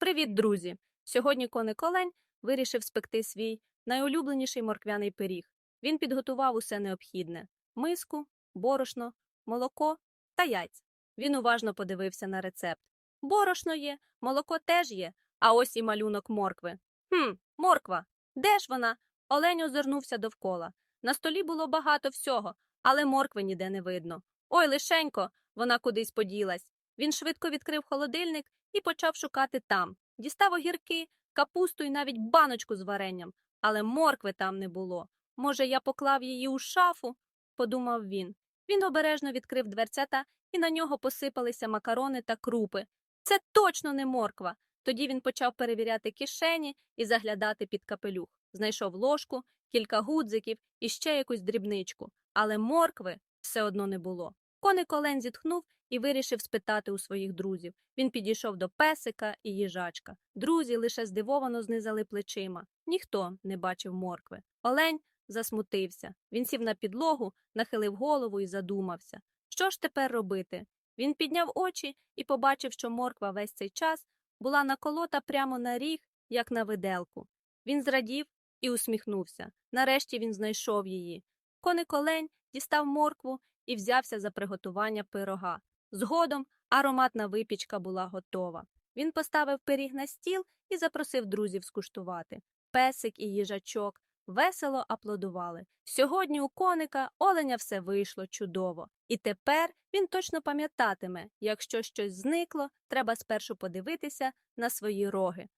Привіт, друзі! Сьогодні коник Олень вирішив спекти свій найулюбленіший морквяний пиріг. Він підготував усе необхідне: миску, борошно, молоко та яйця. Він уважно подивився на рецепт. Борошно є, молоко теж є, а ось і малюнок моркви. Хм, морква. Де ж вона? Олень озирнувся довкола. На столі було багато всього, але моркви ніде не видно. Ой, лишенько, вона кудись поділась. Він швидко відкрив холодильник і почав шукати там. Дістав огірки, капусту і навіть баночку з варенням, але моркви там не було. Може, я поклав її у шафу? подумав він. Він обережно відкрив дверцята, і на нього посипалися макарони та крупи. Це точно не морква. Тоді він почав перевіряти кишені і заглядати під капелюх. Знайшов ложку, кілька гудзиків і ще якусь дрібничку, але моркви все одно не було. Коник Олень зітхнув і вирішив спитати у своїх друзів. Він підійшов до песика і їжачка. Друзі лише здивовано знизали плечима. Ніхто не бачив моркви. Олень засмутився. Він сів на підлогу, нахилив голову і задумався. Що ж тепер робити? Він підняв очі і побачив, що морква весь цей час була наколота прямо на ріг, як на виделку. Він зрадів і усміхнувся. Нарешті він знайшов її. Коник Олень дістав моркву і взявся за приготування пирога. Згодом ароматна випічка була готова. Він поставив пиріг на стіл і запросив друзів скуштувати. Песик і їжачок весело аплодували. Сьогодні у коника оленя все вийшло чудово. І тепер він точно пам'ятатиме, якщо щось зникло, треба спершу подивитися на свої роги.